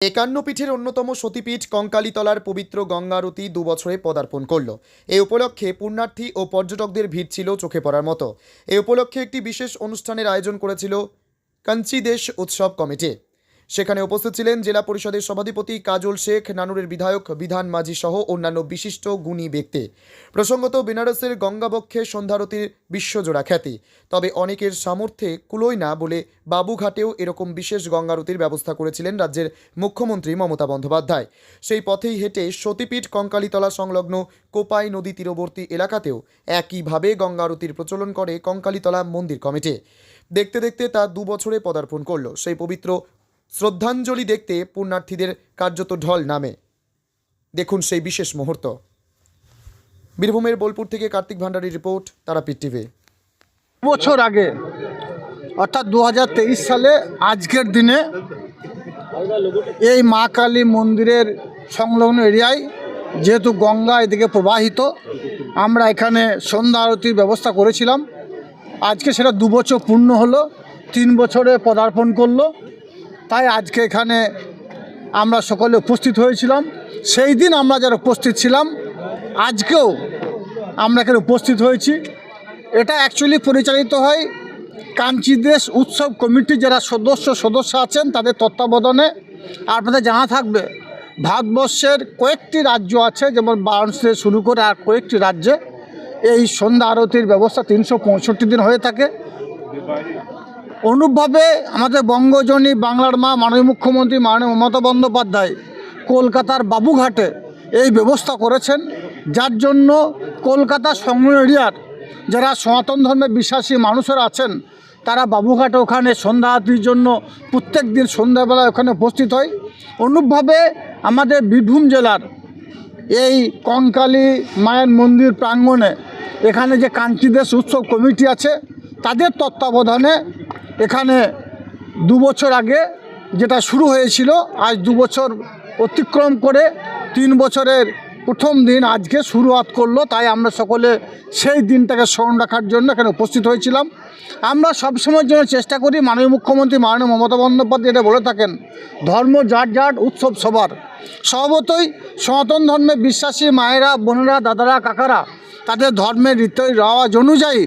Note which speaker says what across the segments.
Speaker 1: একান্ন পীঠের অন্যতম সতীপীঠ কঙ্কালীতলার পবিত্র গঙ্গারতি দুবছরে পদার্পণ করল। এ উপলক্ষে পুণ্যার্থী ও পর্যটকদের ভিড় ছিল চোখে পড়ার মতো। এ উপলক্ষে একটি বিশেষ অনুষ্ঠানের আয়োজন করেছিল কাঞ্চিদেশ উৎসব কমিটি। সেখানে উপস্থিত ছিলেন জেলা পরিষদের সভাধিপতি কাজল শেখ, নানুরের বিধায়ক, বিধান মাঝি সহ অন্যান্য বিশিষ্ট গুণী ব্যক্তি। প্রসঙ্গত, বেনারসের গঙ্গাবক্ষে সন্ধ্যারতির বিশ্বজোড়া খ্যাতি। তবে অনেকের সামর্থ্যে কুলোয় না বলে বাবুঘাটেও এরকম বিশেষ গঙ্গারতির ব্যবস্থা করেছিলেন রাজ্যের মুখ্যমন্ত্রী মমতা বন্দ্যোপাধ্যায়। সেই পথেই হেঁটে সতীপীঠ কঙ্কালীতলা সংলগ্ন কোপাই নদী তীরবর্তী এলাকাতেও একইভাবে গঙ্গারতির প্রচলন করে কঙ্কালীতলা মন্দির কমিটি। দেখতে দেখতে তা দু বছরে পদার্পণ করল। সেই পবিত্র শ্রদ্ধাঞ্জলি দেখতে পুণ্যার্থীদের কার্যত ঢল নামে। দেখুন সেই বিশেষ মুহূর্ত। বীরভূমের বোলপুর থেকে কার্তিক ভান্ডারীর রিপোর্ট, তারাপীঠ টিভি।
Speaker 2: বছর আগে, অর্থাৎ দু হাজার তেইশ সালে আজকের দিনে, এই মা কালী মন্দিরের সংলগ্ন এরিয়ায়, যেহেতু গঙ্গা এদিকে প্রবাহিত, আমরা এখানে সন্ধ্যা আরতির ব্যবস্থা করেছিলাম। আজকে সেটা দু বছর পূর্ণ হলো, তিন বছরে পদার্পণ করল। তাই আজকে এখানে আমরা সকলে উপস্থিত হয়েছিলাম। সেই দিন আমরা যারা উপস্থিত ছিলাম, আজকেও আমরা এখানে উপস্থিত হয়েছি। এটা অ্যাকচুয়ালি পরিচালিত হয় কাঞ্চি দেশ উৎসব কমিটির যারা সদস্য সদস্য আছেন তাদের তত্ত্বাবধানে। আপনাদের জানা থাকবে, ভারতবর্ষের কয়েকটি রাজ্য আছে, যেমন বারাণসী থেকে শুরু করে আর কয়েকটি রাজ্যে এই সন্ধ্যা আরতির ব্যবস্থা তিনশো পঁয়ষট্টি দিন হয়ে থাকে। অনুপভাবে আমাদের বঙ্গজনী বাংলার মা মাননীয় মুখ্যমন্ত্রী মাননীয় মমতা বন্দ্যোপাধ্যায় কলকাতার বাবুঘাটে এই ব্যবস্থা করেছেন, যার জন্য কলকাতা সংলগ্ন এরিয়ার যারা সনাতন ধর্মে বিশ্বাসী মানুষেরা আছেন, তারা বাবুঘাটে ওখানে সন্ধ্যা আরতির জন্য প্রত্যেক দিন সন্ধ্যাবেলা ওখানে উপস্থিত হয়। অনুপভাবে আমাদের বীরভূম জেলার এই কঙ্কালী মায়ের মন্দির প্রাঙ্গণে এখানে যে কাঞ্চিদেশ উৎসব কমিটি আছে, তাদের তত্ত্বাবধানে এখানে দু বছর আগে যেটা শুরু হয়েছিল, আজ দু বছর অতিক্রম করে তিন বছরের প্রথম দিন আজকে শুরুয়াত করল। তাই আমরা সকলে সেই দিনটাকে স্মরণ রাখার জন্য এখানে উপস্থিত হয়েছিলাম। আমরা সবসময়ের জন্য চেষ্টা করি মাননীয় মুখ্যমন্ত্রী, মাননীয় মমতা বন্দ্যোপাধ্যায় এটা বলে থাকেন, ধর্ম যার যার উৎসব সবার। স্বভাবতই সনাতন ধর্মে বিশ্বাসী মায়েরা, বোনেরা, দাদারা, কাকারা তাদের ধর্মের রীতি রেওয়াজ অনুযায়ী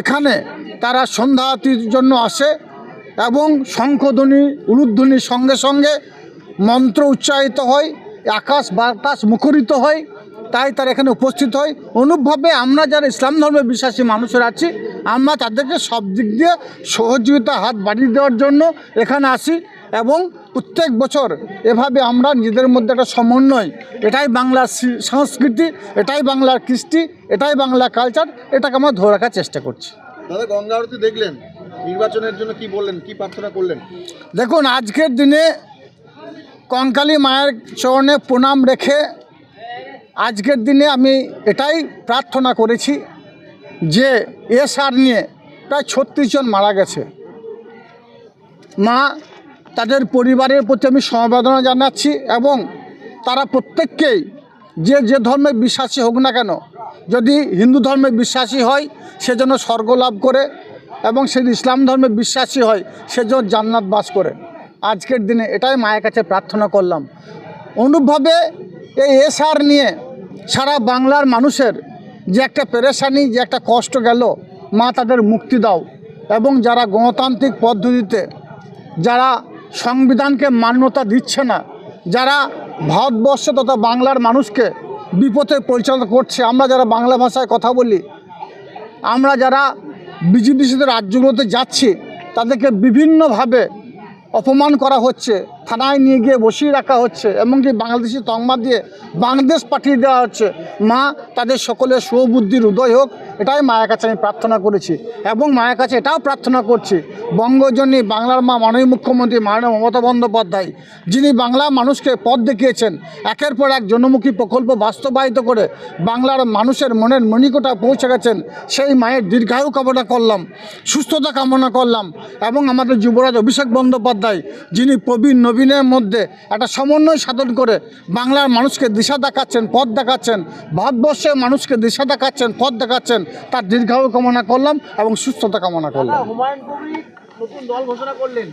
Speaker 2: এখানে তারা সন্ধ্যা আরতির জন্য আসে এবং শঙ্খধ্বনি, উলুধ্বনির সঙ্গে সঙ্গে মন্ত্র উচ্চারিত হয়, আকাশ বাতাস মুখরিত হয়, তাই তারা এখানে উপস্থিত হয়। অনুপভাবে আমরা যারা ইসলাম ধর্মে বিশ্বাসী মানুষেরা আছি, আমরা তাদেরকে সব দিক দিয়ে সহযোগিতা, হাত বাড়িয়ে দেওয়ার জন্য এখানে আসি। এবং প্রত্যেক বছর এভাবে আমরা নিজেদের মধ্যে একটা সমন্বয় এটাই বাংলার সংস্কৃতি এটাই বাংলার কৃষ্টি এটাই বাংলা কালচার এটাকে আমরা ধরে রাখার চেষ্টা করছি।
Speaker 3: দাদা গঙ্গা আরতি দেখলেন? নির্বাচনের জন্য কি বললেন? কি প্রার্থনা করলেন?
Speaker 2: দেখুন আজকের দিনে কঙ্কালী মায়ের চরণে প্রণাম রেখে আজকের দিনে আমি এটাই প্রার্থনা করেছি যে এ সার নিয়ে প্রায় ছত্রিশ জন মারা গেছে। মা তাদের পরিবারের প্রতি আমি সমবেদনা জানাচ্ছি এবং তারা প্রত্যেককেই যে যে ধর্মে বিশ্বাসী হোক না কেন, যদি হিন্দু ধর্মে বিশ্বাসী হয়, সে যেন স্বর্গ লাভ করে এবং সে ইসলাম ধর্মে বিশ্বাসী হয়, সে যেন জান্নাত বাস করে। আজকের দিনে এটাই মায়ের কাছে প্রার্থনা করলাম। অনুপভাবে এই এসআর নিয়ে সারা বাংলার মানুষের যে একটা পেরেশানি, যে একটা কষ্ট গেল, মা তাদের মুক্তি দাও এবং যারা গণতান্ত্রিক পদ্ধতিতে, যারা সংবিধানকে মান্যতা দিচ্ছে না। যারা ভারতবর্ষ তথা বাংলার মানুষকে বিপথে পরিচালনা করছে, আমরা যারা বাংলা ভাষায় কথা বলি, আমরা যারা বিজেপি রাজ্যগুলোতে যাচ্ছি, তাদেরকে বিভিন্নভাবে অপমান করা হচ্ছে। থানায় নিয়ে গিয়ে বসিয়ে রাখা হচ্ছে এমনকি বাংলাদেশি তংমা দিয়ে বাংলাদেশ পাঠিয়ে দেওয়া হচ্ছে। মা, তাদের সকলের সুবুদ্ধির উদয় হোক, এটাই মায়ের কাছে আমি প্রার্থনা করেছি এবং মায়ের কাছে এটাও প্রার্থনা করছি। বঙ্গজনী বাংলার মা, মাননীয় মুখ্যমন্ত্রী মাননীয় মমতা বন্দ্যোপাধ্যায়, যিনি বাংলা মানুষকে পথ দেখিয়েছেন, একের পর এক জনমুখী প্রকল্প বাস্তবায়িত করে বাংলার মানুষের মনের মণিকোটা পৌঁছে গেছেন, সেই মায়ের দীর্ঘায়ু কামনা করলাম, সুস্থতা কামনা করলাম এবং আমাদের যুবরাজ অভিষেক বন্দ্যোপাধ্যায়, যিনি প্রবীণ নবীনের মধ্যে একটা সমন্বয় সাধন করে বাংলার মানুষকে দিশা দেখাচ্ছেন পথ দেখাচ্ছেন ভারতবর্ষের মানুষকে দিশা দেখাচ্ছেন পথ দেখাচ্ছেন তার দীর্ঘায়ু কামনা করলাম এবং সুস্থতা কামনা করলাম।
Speaker 4: নতুন দল ঘোষণা করলেন।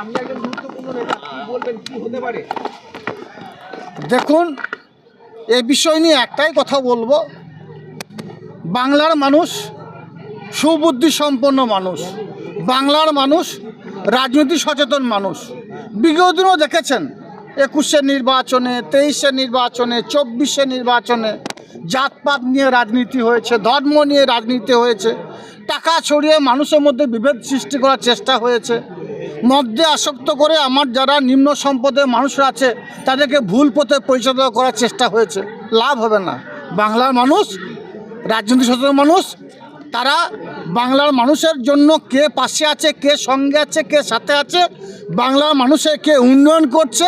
Speaker 4: আমি একজন গুরুত্বপূর্ণ নেতা বলবেন কি হতে পারে?
Speaker 2: দেখুন এ বিষয় নিয়ে একটাই কথা বলব। বাংলার মানুষ সুবুদ্ধি সম্পন্ন মানুষ। বাংলার মানুষ রাজনীতি সচেতন মানুষ। বিগত দিনও দেখেছেন একুশের নির্বাচনে তেইশের নির্বাচনে চব্বিশের নির্বাচনে জাতপাত নিয়ে রাজনীতি হয়েছে, ধর্ম নিয়ে রাজনীতি হয়েছে। টাকা ছড়িয়ে মানুষের মধ্যে বিভেদ সৃষ্টি করার চেষ্টা হয়েছে। মদ্যে আসক্ত করে আমার যারা নিম্ন সম্পদের মানুষরা আছে, তাদেরকে ভুল পথে পরিচালনা করার চেষ্টা হয়েছে। লাভ হবে না। বাংলার মানুষ রাজনীতি সচেতন মানুষ, তারা বাংলার মানুষের জন্য কে পাশে আছে, কে সঙ্গে আছে, কে সাথে আছে, বাংলার মানুষের কে উন্নয়ন করছে,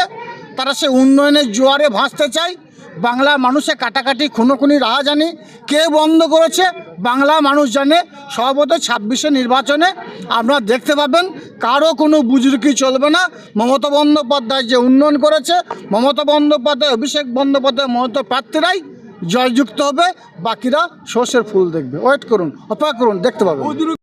Speaker 2: তারা সে উন্নয়নের জোয়ারে ভাসতে চায়। বাংলার মানুষের কাটাকাটি, খুনোখুনি, রাহাজানি কে বন্ধ করেছে? বাংলা মানুষ জানে, সর্বত ছাব্বিশে নির্বাচনে আপনারা দেখতে পাবেন, কারও কোনো বুজুর্গি চলবে না। মমতা বন্দ্যোপাধ্যায় যে উন্নয়ন করেছে, মমতা বন্দ্যোপাধ্যায়, অভিষেক বন্দ্যোপাধ্যায় মমতা প্রার্থীরাই জয়যুক্ত হবে বাকিরা সর্ষের ফুল দেখবে। ওয়েট করুন অপেক্ষা করুন দেখতে পাবেন।